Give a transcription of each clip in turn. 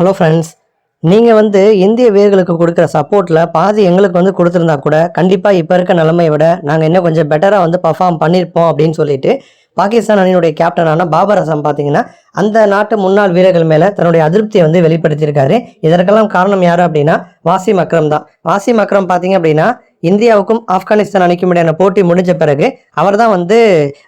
Hello friends நீங்கள் வந்து இந்திய வீரர்களுக்கு கொடுக்குற சப்போர்ட்டில் பாதி எங்களுக்கு வந்து கொடுத்துருந்தா கூட கண்டிப்பாக இப்போ இருக்க நிலைமையை விட நாங்கள் இன்னும் கொஞ்சம் பெட்டராக வந்து பர்ஃபார்ம் பண்ணியிருப்போம் அப்படின்னு சொல்லிட்டு பாகிஸ்தான் அணியினுடைய கேப்டனான பாபர் அசம் பார்த்தீங்கன்னா அந்த நாட்டு முன்னாள் வீரர்கள் மேலே தன்னுடைய அதிருப்தியை வந்து வெளிப்படுத்தியிருக்காரு. இதற்கெல்லாம் காரணம் யார் அப்படின்னா வாசிம் அக்ரம் தான். வாசிம் அக்ரம் பார்த்தீங்க அப்படின்னா இந்தியாவுக்கும் ஆப்கானிஸ்தான் அணிக்கும் இடையான போட்டி முடிஞ்ச பிறகு அவர் தான் வந்து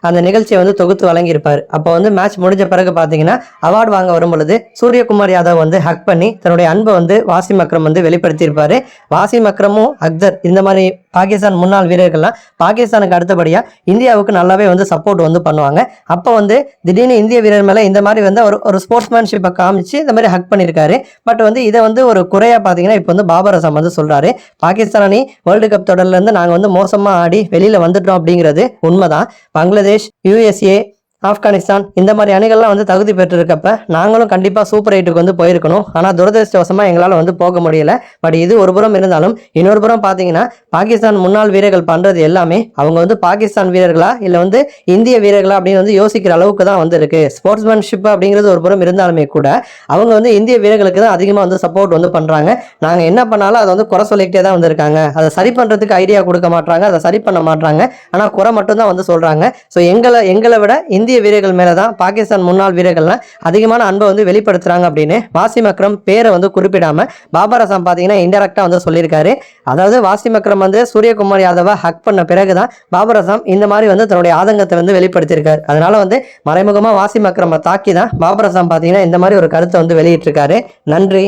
அந்த நிகழ்ச்சியை வந்து தொகுத்து வழங்கியிருப்பார். அப்போ வந்து மேட்ச் முடிஞ்ச பிறகு பார்த்தீங்கன்னா அவார்டு வாங்க வரும் பொழுது சூரியகுமார் யாதவ் வந்து ஹக் பண்ணி தன்னுடைய அன்பை வந்து வாசிம் அக்ரம் வந்து வெளிப்படுத்தியிருப்பார். வாசிம் அக்ரமும் அக்தர் இந்த மாதிரி பாகிஸ்தான் முன்னாள் வீரர்கள்லாம் பாகிஸ்தானுக்கு அடுத்தபடியாக இந்தியாவுக்கு நல்லாவே வந்து சப்போர்ட் வந்து பண்ணுவாங்க. அப்போ வந்து திடீர்னு இந்திய வீரர் மேலே இந்த மாதிரி வந்து ஒரு ஒரு ஸ்போர்ட்ஸ்மேன்ஷிப்பை காமிச்சு இந்த மாதிரி ஹக் பண்ணியிருக்காரு பட் வந்து இதை வந்து ஒரு குறையாக பார்த்தீங்கன்னா இப்போ வந்து பாபர் அசாம் வந்து சொல்கிறாரு பாகிஸ்தான் அணி வேர்ல்டு கப் தொடர்லேருந்து நாங்கள் வந்து மோசமாக ஆடி வெளியில் வந்துட்டோம் அப்படிங்கிறது உண்மைதான். பங்களாதேஷ் யூஎஸ்ஏ ஆப்கானிஸ்தான் இந்த மாதிரி அணிகள்லாம் வந்து தகுதி பெற்றிருக்கப்ப நாங்களும் கண்டிப்பாக சூப்பர் எயிட்டுக்கு வந்து போயிருக்கணும். ஆனால் துரதிருஷ்டவசமாக எங்களால் வந்து போக முடியல. பட் இது ஒரு புறம் இருந்தாலும் இன்னொரு புறம் பார்த்தீங்கன்னா பாகிஸ்தான் முன்னாள் வீரர்கள் பண்ணுறது எல்லாமே அவங்க வந்து பாகிஸ்தான் வீரர்களா இல்லை வந்து இந்திய வீரர்களா அப்படின்னு வந்து யோசிக்கிற அளவுக்கு தான் வந்து ஸ்போர்ட்ஸ்மேன்ஷிப் அப்படிங்கிறது ஒரு புறம் இருந்தாலுமே கூட அவங்க வந்து இந்திய வீரர்களுக்கு தான் அதிகமாக வந்து சப்போர்ட் வந்து பண்ணுறாங்க நாங்கள் என்ன பண்ணாலும் அதை வந்து குறை சொல்லிக்கிட்டே தான் வந்திருக்காங்க. அதை சரி பண்ணுறதுக்கு ஐடியா கொடுக்க மாட்டாங்க அதை சரி பண்ண மாட்டாங்க ஆனால் குறை மட்டும்தான் வந்து சொல்கிறாங்க ஸோ எங்களை எங்களை விட இந்திய வீரர்கள் மேலே தான் பாகிஸ்தான் முன்னாள் வீரர்கள்லாம் அதிகமான அன்பை வந்து வெளிப்படுத்துகிறாங்க அப்படின்னு வாசிம் அக்ரம் பேரை வந்து குறிப்பிடாம பாபர் அசாம் பார்த்தீங்கன்னா இன்டெரக்டாக வந்து சொல்லியிருக்காரு. அதாவது வாசிம் அக்ரம் வந்து சூரியகுமார் யாதவை ஹக் பண்ண பிறகு தான் பாபர் அசாம் இந்த மாதிரி வந்து தன்னுடைய ஆதங்கத்தை வந்து வெளிப்படுத்தியிருக்காரு. அதனால வந்து மறைமுகமாக வாசிம் அக்ரமை தாக்கி தான் பாபர் அசாம் பார்த்தீங்கன்னா இந்த மாதிரி ஒரு கருத்தை வந்து வெளியிட்டிருக்காரு. நன்றி.